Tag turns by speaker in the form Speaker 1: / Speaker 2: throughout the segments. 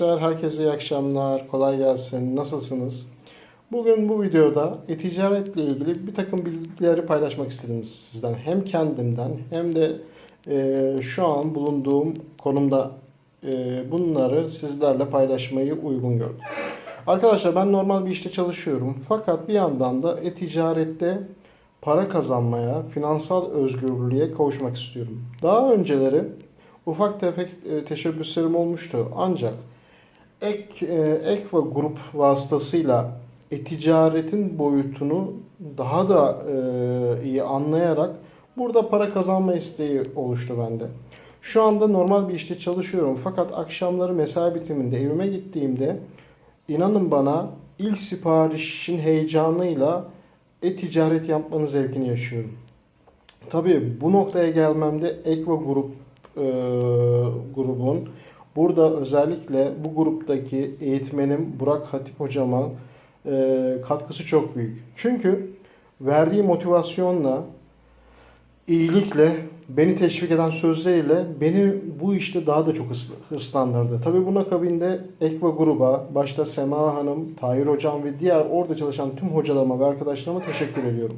Speaker 1: arkadaşlar, herkese iyi akşamlar, kolay gelsin, nasılsınız? Bugün bu videoda e-ticaretle ilgili bir takım bilgileri paylaşmak istedim sizden. Hem kendimden hem de e, şu an bulunduğum konumda e, bunları sizlerle paylaşmayı uygun gördüm. Arkadaşlar ben normal bir işte çalışıyorum. Fakat bir yandan da e-ticarette para kazanmaya, finansal özgürlüğe kavuşmak istiyorum. Daha önceleri ufak tefek e, teşebbüslerim olmuştu. Ancak ek, e, ek ve grup vasıtasıyla e-ticaretin boyutunu daha da e, iyi anlayarak burada para kazanma isteği oluştu bende. Şu anda normal bir işte çalışıyorum fakat akşamları mesai bitiminde evime gittiğimde inanın bana ilk siparişin heyecanıyla e-ticaret yapmanın zevkini yaşıyorum. Tabii bu noktaya gelmemde Ekva Grup e, grubun burada özellikle bu gruptaki eğitmenim Burak Hatip hocama e, katkısı çok büyük. Çünkü verdiği motivasyonla, iyilikle, beni teşvik eden sözleriyle beni bu işte daha da çok hırs- hırslandırdı. Tabii buna akabinde Ekva gruba, başta Sema Hanım, Tahir hocam ve diğer orada çalışan tüm hocalarıma ve arkadaşlarıma teşekkür ediyorum.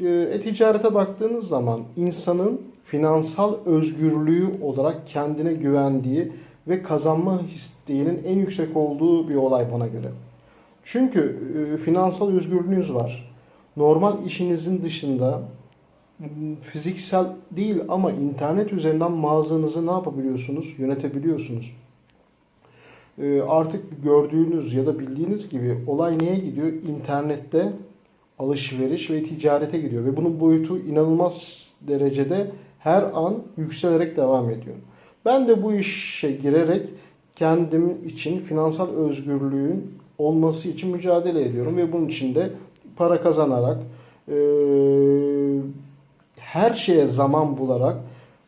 Speaker 1: E, E-ticarete baktığınız zaman insanın finansal özgürlüğü olarak kendine güvendiği ve kazanma isteğinin en yüksek olduğu bir olay bana göre. Çünkü e, finansal özgürlüğünüz var. Normal işinizin dışında fiziksel değil ama internet üzerinden mağazanızı ne yapabiliyorsunuz? Yönetebiliyorsunuz. E, Artık gördüğünüz ya da bildiğiniz gibi olay neye gidiyor? İnternette alışveriş ve ticarete gidiyor ve bunun boyutu inanılmaz derecede her an yükselerek devam ediyor. Ben de bu işe girerek kendim için finansal özgürlüğün olması için mücadele ediyorum ve bunun için de para kazanarak eee, her şeye zaman bularak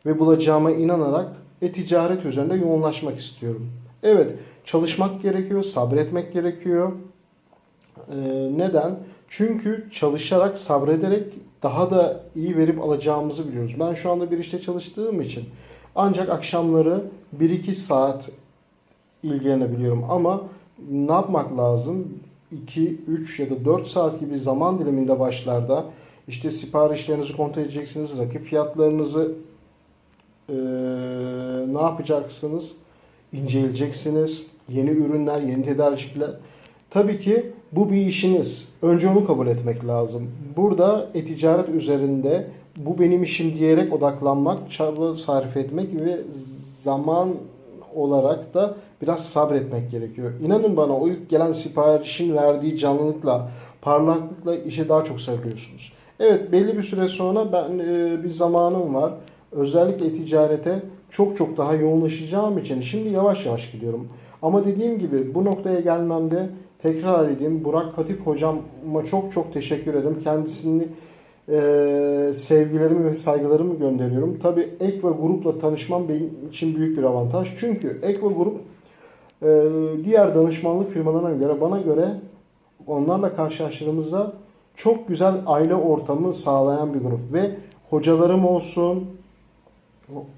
Speaker 1: ve bulacağıma inanarak e-ticaret üzerinde yoğunlaşmak istiyorum. Evet, çalışmak gerekiyor, sabretmek gerekiyor. Ee, neden? Çünkü çalışarak, sabrederek daha da iyi verip alacağımızı biliyoruz. Ben şu anda bir işte çalıştığım için ancak akşamları 1-2 saat ilgilenebiliyorum ama ne yapmak lazım? 2, 3 ya da 4 saat gibi zaman diliminde başlarda işte siparişlerinizi kontrol edeceksiniz, rakip fiyatlarınızı eee, ne yapacaksınız? İnceleyeceksiniz. Yeni ürünler, yeni tedarikçiler. Tabii ki bu bir işiniz. Önce onu kabul etmek lazım. Burada e-ticaret üzerinde bu benim işim diyerek odaklanmak, çaba sarf etmek ve zaman olarak da biraz sabretmek gerekiyor. İnanın bana o ilk gelen siparişin verdiği canlılıkla, parlaklıkla işe daha çok sarılıyorsunuz. Evet belli bir süre sonra ben e, bir zamanım var. Özellikle ticarete çok çok daha yoğunlaşacağım için şimdi yavaş yavaş gidiyorum. Ama dediğim gibi bu noktaya gelmemde tekrar edeyim Burak Hatip hocama çok çok teşekkür ederim. Kendisini e, sevgilerimi ve saygılarımı gönderiyorum. Tabii Ekva Grup'la tanışmam benim için büyük bir avantaj. Çünkü Ekva Grup e, diğer danışmanlık firmalarına göre bana göre onlarla karşılaştığımızda çok güzel aile ortamı sağlayan bir grup ve hocalarım olsun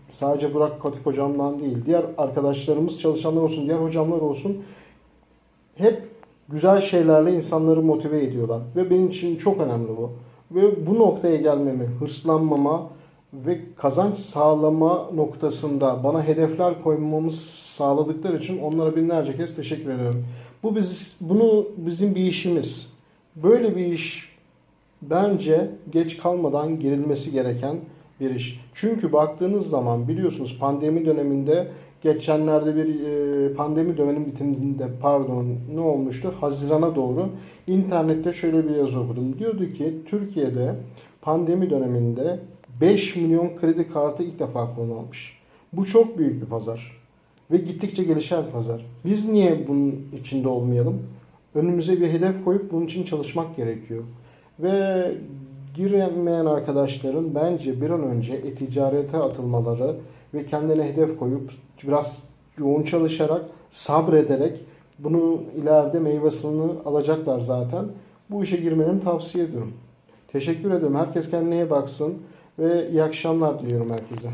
Speaker 1: sadece Burak Katip hocamdan değil diğer arkadaşlarımız çalışanlar olsun diğer hocamlar olsun hep güzel şeylerle insanları motive ediyorlar ve benim için çok önemli bu ve bu noktaya gelmemi hırslanmama ve kazanç sağlama noktasında bana hedefler koymamı sağladıkları için onlara binlerce kez teşekkür ediyorum. Bu biz bunu bizim bir işimiz. Böyle bir iş bence geç kalmadan girilmesi gereken bir iş. Çünkü baktığınız zaman biliyorsunuz pandemi döneminde geçenlerde bir e, pandemi dönemi bitiminde pardon ne olmuştu? Hazirana doğru internette şöyle bir yazı okudum. Diyordu ki Türkiye'de pandemi döneminde 5 milyon kredi kartı ilk defa kullanılmış. Bu çok büyük bir pazar. Ve gittikçe gelişen bir pazar. Biz niye bunun içinde olmayalım? Önümüze bir hedef koyup bunun için çalışmak gerekiyor. Ve giremeyen arkadaşların bence bir an önce e-ticarete atılmaları ve kendine hedef koyup biraz yoğun çalışarak, sabrederek bunu ileride meyvesini alacaklar zaten. Bu işe girmeni tavsiye ediyorum. Teşekkür ederim. Herkes kendine baksın ve iyi akşamlar diliyorum herkese.